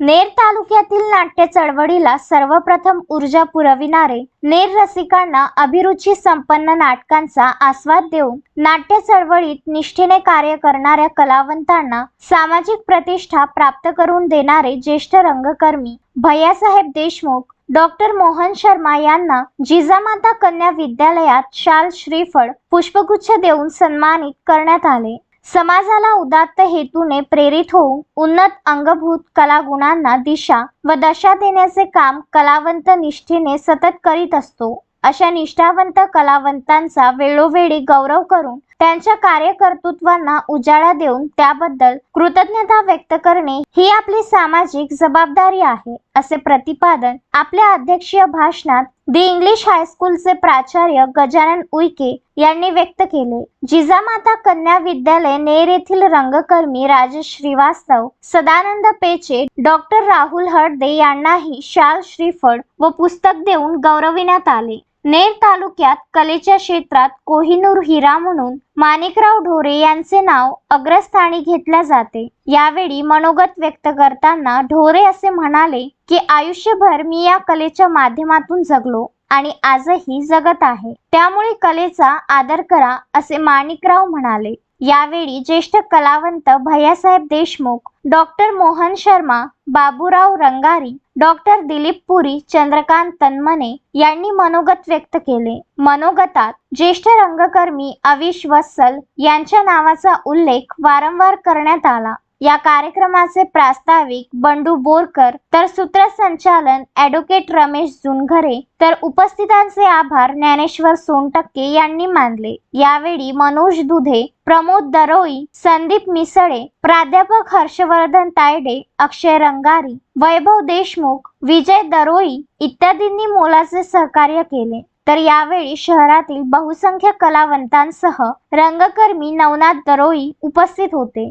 नेर तालुक्यातील नाट्य चळवळीला सर्वप्रथम ऊर्जा पुरविणारे नेर रसिकांना अभिरुची संपन्न नाटकांचा आस्वाद देऊन नाट्य चळवळीत निष्ठेने कार्य करणाऱ्या कलावंतांना सामाजिक प्रतिष्ठा प्राप्त करून देणारे ज्येष्ठ रंगकर्मी भैयासाहेब देशमुख डॉक्टर मोहन शर्मा यांना जिजामाता कन्या विद्यालयात शाल श्रीफळ पुष्पगुच्छ देऊन सन्मानित करण्यात आले. समाजाला उदात्त हेतूने प्रेरित होऊन उन्नत अंगभूत कलागुणांना दिशा व दशा देण्याचे काम कलावंत निष्ठेने सतत करीत असतो. अशा निष्ठावंत कलावंतांचा वेळोवेळी गौरव करून त्यांच्या कार्यकर्तृत्वांना उजाळा देऊन त्याबद्दल कृतज्ञता व्यक्त करणे ही आपली सामाजिक जबाबदारी आहे असे प्रतिपादन आपल्या अध्यक्षीय भाषणात दी इंग्लिश हायस्कूलचे प्राचार्य गजानन उईके यांनी व्यक्त केले. जिजामाता कन्या विद्यालय नेर येथील रंगकर्मी राजेश श्रीवास्तव सदानंद पेचे डॉक्टर राहुल हडदे यांनाही शाल श्रीफळ व पुस्तक देऊन गौरविण्यात आले. नेर तालुक्यात कलेच्या क्षेत्रात कोहिनूर हिरा म्हणून माणिकराव ढोरे यांचे नाव अग्रस्थानी घेतल्या जाते. यावेळी मनोगत व्यक्त करताना ढोरे असे म्हणाले की आयुष्यभर मी या कलेच्या माध्यमातून जगलो आणि आजही जगत आहे. त्यामुळे कलेचा आदर करा असे माणिकराव म्हणाले. यावेळी ज्येष्ठ कलावंत भैयासाहेब देशमुख डॉक्टर मोहन शर्मा बाबूराव रंगारी डॉक्टर दिलीप पुरी चंद्रकांत तन्मने यांनी मनोगत व्यक्त केले. मनोगतात ज्येष्ठ रंगकर्मी अविश वत्सल यांच्या नावाचा उल्लेख वारंवार करण्यात आला. या कार्यक्रमाचे प्रास्ताविक बंडू बोरकर तर सूत्रसंचालन ॲडव्होकेट रमेश जुनघरे तर उपस्थितांचे आभार ज्ञानेश्वर सोनटक्के यांनी मानले. यावेळी मनोज दुधे प्रमोद दरोई संदीप मिसळे प्राध्यापक हर्षवर्धन तायडे अक्षय रंगारी वैभव देशमुख विजय दरोई इत्यादींनी मोलाचे सहकार्य केले. तर यावेळी शहरातील बहुसंख्य कलावंतांसह रंगकर्मी नवनाथ दरोई उपस्थित होते.